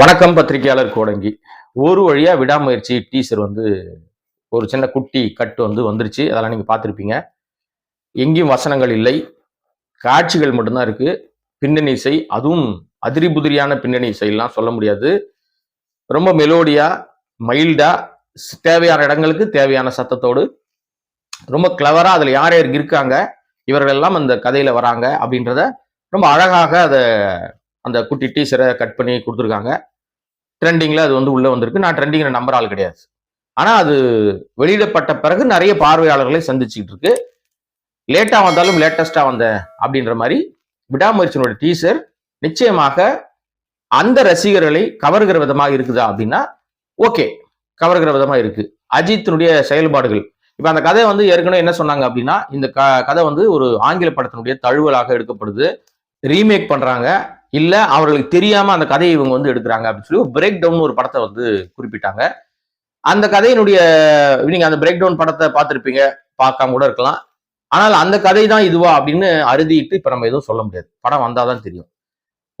வணக்கம் பத்திரிகையாளர் கோடங்கி. ஒரு வழியாக விடாமுயற்சி டீசர் வந்து ஒரு சின்ன குட்டி கட்டு வந்து வந்துருச்சு. அதெல்லாம் நீங்கள் பார்த்துருப்பீங்க. எங்கேயும் வசனங்கள் இல்லை. காட்சிகள் மட்டும்தான் இருக்குது பின்னணி இசை அதுவும் அதிரி புதிரியான பின்னணி இசையெல்லாம் சொல்ல முடியாது. ரொம்ப மெலோடியாக மைல்டாக தேவையான இடங்களுக்கு தேவையான சத்தத்தோடு ரொம்ப கிளவராக அதில் யார் யார் இருக்காங்க இவர்கள் எல்லாம் அந்த கதையில் வராங்க அப்படின்றத ரொம்ப அழகாக அதை அந்த குட்டி டீசரை கட் பண்ணி கொடுத்துருக்காங்க. ட்ரெண்டிங்கில் அது வந்து உள்ளே வந்திருக்கு. நான் ட்ரெண்டிங்கில் நம்பர் ஆள் கிடையாது. ஆனால் அது வெளியிடப்பட்ட பிறகு நிறைய பார்வையாளர்களை சந்திச்சுக்கிட்டு இருக்கு. லேட்டாக வந்தாலும் லேட்டஸ்டாக வந்த அப்படின்ற மாதிரி விடாமுயற்சியினுடைய டீசர் நிச்சயமாக அந்த ரசிகர்களை கவர்கிற விதமாக இருக்குதா அப்படின்னா ஓகே கவர்கிற விதமாக இருக்கு. அஜித்தினுடைய செயல்பாடுகள். இப்போ அந்த கதை வந்து ஏற்கனவே என்ன சொன்னாங்க அப்படின்னா இந்த க கதை வந்து ஒரு ஆங்கில படத்தினுடைய தழுவலாக எடுக்கப்படுது. ரீமேக் பண்ணுறாங்க இல்லை அவர்களுக்கு தெரியாமல் அந்த கதையை இவங்க வந்து எடுக்கிறாங்க அப்படின்னு சொல்லி பிரேக் டவுன் ஒரு படத்தை வந்து குறிப்பிட்டாங்க. அந்த கதையினுடைய நீங்கள் அந்த பிரேக் டவுன் படத்தை பார்த்துருப்பீங்க பார்க்காம கூட இருக்கலாம். ஆனால் அந்த கதை தான் இதுவா அப்படின்னு அறுதிட்டு இப்போ நம்ம எதுவும் சொல்ல முடியாது. படம் வந்தாதான் தெரியும்.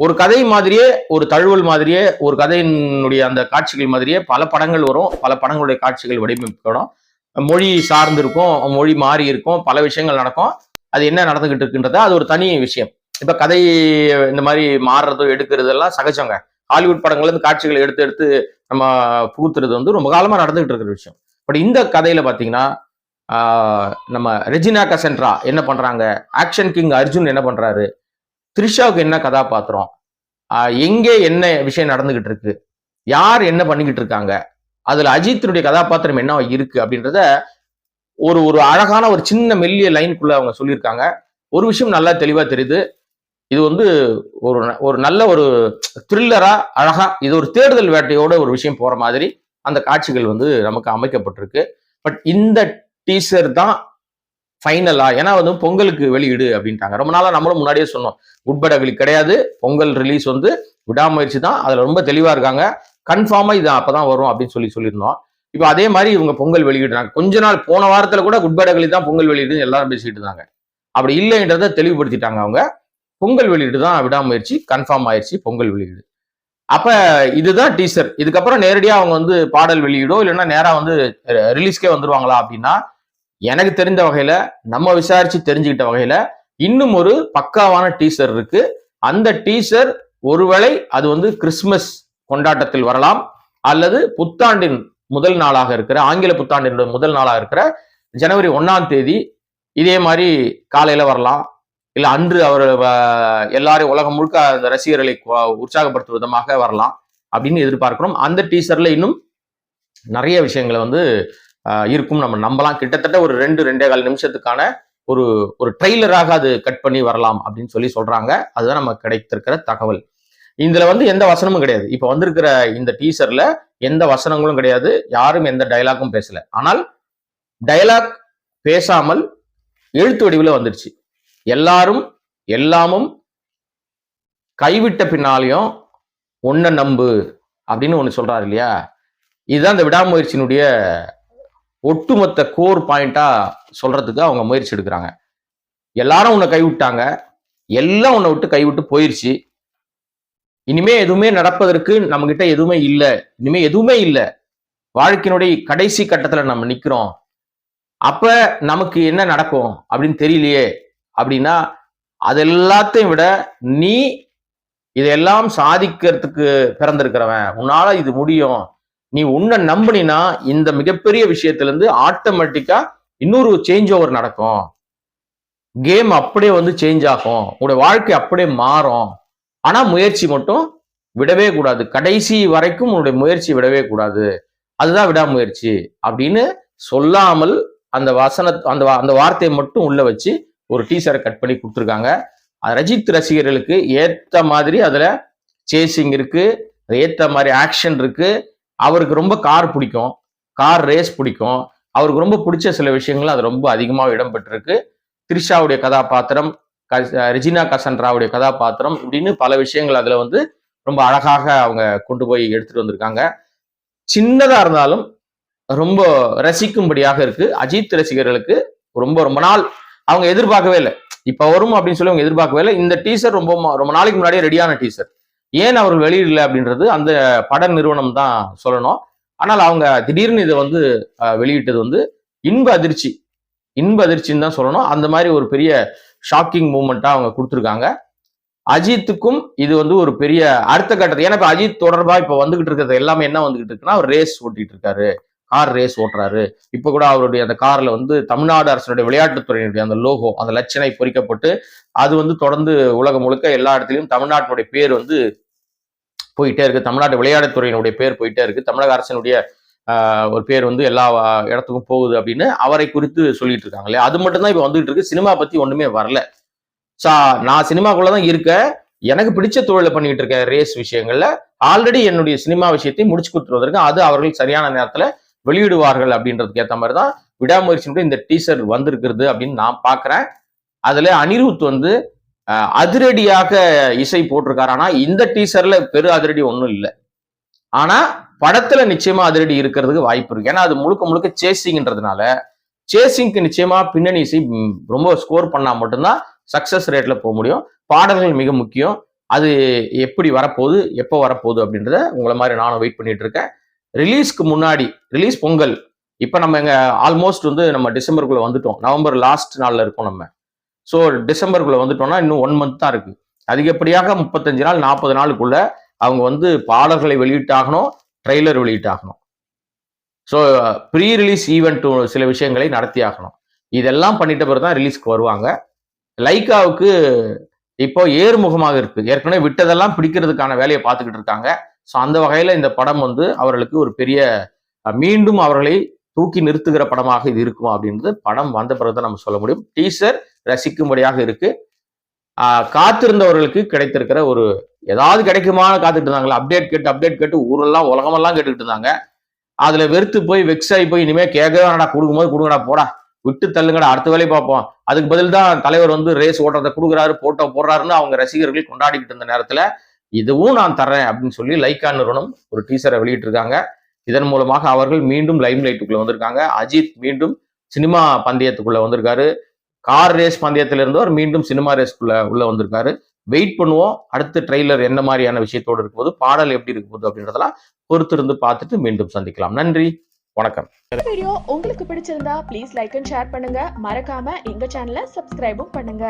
ஒரு கதை மாதிரியே ஒரு தழுவல் மாதிரியே ஒரு கதையினுடைய அந்த காட்சிகள் மாதிரியே பல படங்கள் வரும். பல படங்களுடைய காட்சிகள் வடிவமைக்கப்படும். மொழி சார்ந்து இருக்கும் மொழி மாறி இருக்கும் பல விஷயங்கள் நடக்கும். அது என்ன நடந்துகிட்டு இருக்குன்றத அது ஒரு தனி விஷயம். இப்ப கதை இந்த மாதிரி மாறுறதோ எடுக்கிறது எல்லாம் சகஜங்க. ஹாலிவுட் படங்கள்ல இருந்து காட்சிகளை எடுத்து எடுத்து நம்ம புகுத்துறது வந்து ரொம்ப காலமா நடந்துகிட்டு இருக்கிற விஷயம். பட் இந்த கதையில பாத்தீங்கன்னா நம்ம ரெஜினா கசென்ட்ரா என்ன பண்றாங்க? ஆக்ஷன் கிங் அர்ஜுன் என்ன பண்றாரு? த்ரிஷாவுக்கு என்ன கதாபாத்திரம்? எங்கே என்ன விஷயம் நடந்துகிட்டு இருக்கு? யார் என்ன பண்ணிக்கிட்டு இருக்காங்க? அதுல அஜித்தினுடைய கதாபாத்திரம் என்ன இருக்கு அப்படின்றத ஒரு ஒரு அழகான ஒரு சின்ன மெல்லிய லைனுக்குள்ள அவங்க சொல்லியிருக்காங்க. ஒரு விஷயம் நல்லா தெளிவா தெரியுது. இது வந்து ஒரு ந- ஒரு நல்ல ஒரு த்ரில்லரா அழகா இது ஒரு தேடுதல் வேட்டையோட ஒரு விஷயம் போற மாதிரி அந்த காட்சிகள் வந்து நமக்கு அமைக்கப்பட்டிருக்கு. பட் இந்த டீசர் தான் ஃபைனலா ஏன்னா வந்து பொங்கலுக்கு வெளியீடு அப்படின்ட்டாங்க. ரொம்ப நாளா நம்மளும் முன்னாடியே சொன்னோம் உட்படகளி கிடையாது பொங்கல் ரிலீஸ் வந்து விடாமுயற்சி தான் அதுல ரொம்ப தெளிவா இருக்காங்க கன்ஃபார்மா இது அப்பதான் வரும் அப்படின்னு சொல்லி சொல்லியிருந்தோம். இப்போ அதே மாதிரி இவங்க பொங்கல் வெளியிடுறாங்க. கொஞ்ச நாள் போன வாரத்தில் கூட குட்படகளி தான் பொங்கல் வெளியீடுன்னு எல்லாரும் பேசிட்டு இருந்தாங்க. அப்படி இல்லைன்றதை தெளிவுபடுத்திட்டாங்க அவங்க. பொங்கல் வெளியீடு தான் விடாமுயற்சி கன்ஃபார்ம் ஆயிடுச்சு பொங்கல் வெளியீடு. அப்ப இதுதான் டீசர் இதுக்கப்புறம் நேரடியாக அவங்க வந்து பாடல் வெளியீடோ இல்லைன்னா நேராக வந்து ரிலீஸ்க்கே வந்துருவாங்களா அப்படின்னா எனக்கு தெரிந்த வகையில நம்ம விசாரிச்சு தெரிஞ்சுக்கிட்ட வகையில இன்னும் ஒரு பக்காவான டீசர் இருக்கு. அந்த டீசர் ஒருவேளை அது வந்து கிறிஸ்மஸ் கொண்டாட்டத்தில் வரலாம் அல்லது புத்தாண்டின் முதல் நாளாக இருக்கிற ஆங்கில புத்தாண்டினுடைய முதல் நாளாக இருக்கிற ஜனவரி ஒன்னாம் தேதி இதே மாதிரி காலையில வரலாம். இல்லை அன்று அவர் வ- எல்லாரையும் உலகம் முழுக்க அந்த ரசிகர்களை உற்சாகப்படுத்தும் விதமாக வரலாம் அப்படின்னு எதிர்பார்க்கிறோம். அந்த டீசர்ல இன்னும் நிறைய விஷயங்களை வந்து இருக்கும். நம்ம நம்பலாம். கிட்டத்தட்ட ஒரு ரெண்டு ரெண்டே கால் நிமிஷத்துக்கான ஒரு ஒரு ட்ரெய்லராக அது கட் பண்ணி வரலாம் அப்படின்னு சொல்லி சொல்றாங்க. அதுதான் நமக்கு கிடைத்திருக்கிற தகவல். இதுல வந்து எந்த வசனமும் கிடையாது. இப்போ வந்திருக்கிற இந்த டீசர்ல எந்த வசனங்களும் கிடையாது. யாரும் எந்த டயலாக்கும் பேசல. ஆனால் டயலாக் பேசாமல் எழுத்து வடிவில் வந்துருச்சு எல்லாரும் எல்லாமும் கைவிட்ட பின்னாலையும் ஒன்ன நம்பு அப்படின்னு ஒன்று சொல்றாரு இல்லையா? இதுதான் இந்த விடாமுயற்சியினுடைய ஒட்டுமொத்த கோர் பாயிண்டா சொல்றதுக்கு அவங்க முயற்சி எடுக்கிறாங்க. எல்லாரும் உன்னை கைவிட்டாங்க. எல்லாம் உன்னை விட்டு கைவிட்டு போயிருச்சு. இனிமே எதுவுமே நடப்பதற்கு நம்ம கிட்ட எதுவுமே இல்லை. இனிமே எதுவுமே இல்லை. வாழ்க்கையினுடைய கடைசி கட்டத்துல நம்ம நிக்கிறோம். அப்ப நமக்கு என்ன நடக்கும் அப்படின்னு தெரியலையே. அப்படின்னா அது எல்லாத்தையும் விட நீ இதெல்லாம் சாதிக்கிறதுக்கு பிறந்திருக்கிறவன். உன்னால இது முடியும். நீ உன்னை நம்பினா இந்த மிகப்பெரிய விஷயத்திலிருந்து ஆட்டோமேட்டிக்கா இன்னொரு சேஞ்ச் ஓவர் நடக்கும். கேம் அப்படியே வந்து சேஞ்ச் ஆகும். உங்களுடைய வாழ்க்கை அப்படியே மாறும். ஆனா முயற்சி மட்டும் விடவே கூடாது. கடைசி வரைக்கும் உன்னுடைய முயற்சி விடவே கூடாது. அதுதான் விடாமுயற்சி அப்படின்னு சொல்லாமல் அந்த வசன அந்த வா- அந்த வார்த்தையை மட்டும் உள்ள வச்சு ஒரு டீசரை கட் பண்ணி கொடுத்துருக்காங்க. ரஜித் ரசிகர்களுக்கு ஏற்ற மாதிரி அதில் சேசிங் இருக்குது அது மாதிரி ஆக்ஷன் இருக்குது அவருக்கு ரொம்ப கார் பிடிக்கும். கார் ரேஸ் பிடிக்கும். அவருக்கு ரொம்ப பிடிச்ச சில விஷயங்கள் அது ரொம்ப அதிகமாக இடம்பெற்றிருக்கு. த்ரிஷாவுடைய கதாபாத்திரம் க- ரெஜினா கசன்ராவுடைய கதாபாத்திரம் இப்படின்னு பல விஷயங்கள் அதில் வந்து ரொம்ப அழகாக அவங்க கொண்டு போய் எடுத்துகிட்டு வந்திருக்காங்க. சின்னதாக இருந்தாலும் ரொம்ப ரசிக்கும்படியாக இருக்குது அஜித் ரசிகர்களுக்கு ரொம்ப ரொம்ப நாள் அவங்க எதிர்பார்க்கவே இல்லை. இப்ப வரும் அப்படின்னு சொல்லி அவங்க எதிர்பார்க்கவே இல்லை. இந்த டீசர் ரொம்ப ரொம்ப நாளைக்கு முன்னாடியே ரெடியான டீசர் ஏன் அவர்கள் வெளியிடல அப்படின்றது அந்த பட நிறுவனம் தான் சொல்லணும். ஆனால் அவங்க திடீர்னு இதை வந்து வெளியிட்டது வந்து இன்ப அதிர்ச்சி. இன்ப அதிர்ச்சின்னு தான் சொல்லணும். அந்த மாதிரி ஒரு பெரிய ஷாக்கிங் மூமெண்ட்டாக அவங்க கொடுத்துருக்காங்க. அஜித்துக்கும் இது வந்து ஒரு பெரிய அடுத்த கட்டத்தை ஏன்னா இப்போ அஜித் தொடர்பாக இப்போ வந்துகிட்டு இருக்கிறது எல்லாமே என்ன வந்துகிட்டு இருக்குன்னா அவர் ரேஸ் ஓட்டிட்டு இருக்காரு. கார் ரேஸ் ஓட்டுறாரு. இப்போ கூட அவருடைய அந்த காரில் வந்து தமிழ்நாடு அரசனுடைய விளையாட்டுத்துறையினுடைய அந்த லோகோ அந்த லட்சணை பொறிக்கப்பட்டு அது வந்து தொடர்ந்து உலகம் முழுக்க எல்லா இடத்துலையும் தமிழ்நாட்டினுடைய பேர் வந்து போயிட்டே இருக்கு. தமிழ்நாட்டு விளையாட்டுத்துறையினுடைய பேர் போயிட்டே இருக்கு. தமிழக அரசினுடைய ஒரு பேர் வந்து எல்லா இடத்துக்கும் போகுது அப்படின்னு அவரை குறித்து சொல்லிட்டு இருக்காங்களே அது மட்டும்தான் இப்போ இப்ப வந்துகிட்டு இருக்கு. சினிமா பத்தி ஒண்ணுமே வரல. சா நான் சினிமாக்குள்ள தான் இருக்கேன். எனக்கு பிடிச்ச தொழிலை பண்ணிட்டு இருக்கேன் ரேஸ் விஷயங்கள்ல ஆல்ரெடி என்னுடைய சினிமா விஷயத்தை முடிச்சு கொடுத்துருவதற்கு அது அவர்கள் சரியான நேரத்துல வெளியிடுவார்கள் அப்படின்றதுக்கு ஏற்ற மாதிரி தான் விடாமுயற்சியினுடைய இந்த டீசர் வந்திருக்கிறது அப்படின்னு நான் பார்க்குறேன். அதில் அனிருத் வந்து அதிரடியாக இசை போட்டிருக்காரு. ஆனால் இந்த டீசர்ல பெரு அதிரடி ஒன்றும் இல்லை. ஆனால் படத்துல நிச்சயமா அதிரடி இருக்கிறதுக்கு வாய்ப்பு இருக்கு. ஏன்னா அது முழுக்க முழுக்க சேசிங்ன்றதுனால சேசிங்க்கு நிச்சயமா பின்னணி இசை ரொம்ப ஸ்கோர் பண்ணா மட்டும்தான் சக்சஸ் ரேட்ல போக முடியும். பாடல்கள் மிக முக்கியம். அது எப்படி வரப்போகுது எப்போ வரப்போகுது அப்படின்றத உங்களை மாதிரி நானும் வெயிட் பண்ணிட்டு இருக்கேன். ரிலீஸ்க்கு முன்னாடி ரிலீஸ் பொங்கல். இப்போ நம்ம எங்க ஆல்மோஸ்ட் வந்து நம்ம டிசம்பருக்குள்ளே வந்துட்டோம். நவம்பர் லாஸ்ட் நாளில் இருக்கோம் நம்ம. ஸோ டிசம்பருக்குள்ளே வந்துட்டோம்னா இன்னும் ஒன் மந்த் தான் இருக்குது அதிகப்படியாக முப்பத்தஞ்சு நாள் நாற்பது நாளுக்குள்ள அவங்க வந்து பாடல்களை வெளியிட்டாகணும் ட்ரெய்லர் வெளியிட்டாகணும். ஸோ ப்ரீ ரிலீஸ் ஈவெண்ட் சில விஷயங்களை நடத்தியாகணும் இதெல்லாம் பண்ணிட்ட பிறகு தான் ரிலீஸ்க்கு வருவாங்க. லைக்காவுக்கு இப்போ ஏறுமுகமாக இருக்குது ஏற்கனவே விட்டதெல்லாம் பிடிக்கிறதுக்கான வேலையை பார்த்துக்கிட்டு இருக்காங்க. ஸோ அந்த வகையில் இந்த படம் வந்து அவர்களுக்கு ஒரு பெரிய மீண்டும் அவர்களை தூக்கி நிறுத்துகிற படமாக இது இருக்கும் அப்படின்றது படம் வந்த பிறகு தான் நம்ம சொல்ல முடியும். டீசர் ரசிக்கும்படியாக இருக்கு. ஆஹ், காத்திருந்தவர்களுக்கு கிடைத்திருக்கிற ஒரு ஏதாவது கிடைக்குமான்னு காத்துட்டு இருந்தாங்களா அப்டேட் கேட்டு அப்டேட் கேட்டு ஊரெல்லாம் உலகமெல்லாம் கேட்டுக்கிட்டு இருந்தாங்க. அதுல வெறுத்து போய் வெக்ஸ் ஆகி போய் இனிமே கேட்கவே வேணாடா கொடுக்கும்போது கொடுங்கடா போடா விட்டு தள்ளுங்கடா அடுத்த வேலையை பார்ப்போம். அதுக்கு பதில் தான் தலைவர் வந்து ரேஸ் ஓட்டுறதை கொடுக்குறாரு போட்டோ போடுறாருன்னு அவங்க ரசிகர்கள் கொண்டாடிக்கிட்டு இருந்த நேரத்துல இதுவும் நான் தர்றேன் அப்படின்னு சொல்லி லைக்கா நிறுவனம் ஒரு டீசரை வெளியிட்டிருக்காங்க. இதன் மூலமாக அவர்கள் மீண்டும் லைம் லைட்டுக்குள்ள வந்திருக்காங்க. அஜித் மீண்டும் சினிமா பந்தயத்துக்குள்ள வந்திருக்காரு. கார் ரேஸ் பந்தயத்துல இருந்தவர் மீண்டும் சினிமா ரேஸ்க்குள்ள உள்ள வந்திருக்காரு. வெயிட் பண்ணுவோம். அடுத்த ட்ரெய்லர் என்ன மாதிரியான விஷயத்தோடு இருக்கும்போது பாடல் எப்படி இருக்க போகுது அப்படின்றதெல்லாம் பொறுத்திருந்து பார்த்துட்டு மீண்டும் சந்திக்கலாம். நன்றி. வணக்கம். வீடியோ உங்களுக்கு பிடிச்சிருந்தா ப்ளீஸ் லைக் அண்ட் ஷேர் பண்ணுங்க. மறக்காம எங்க சேனலை சப்ஸ்கிரைபும் பண்ணுங்க.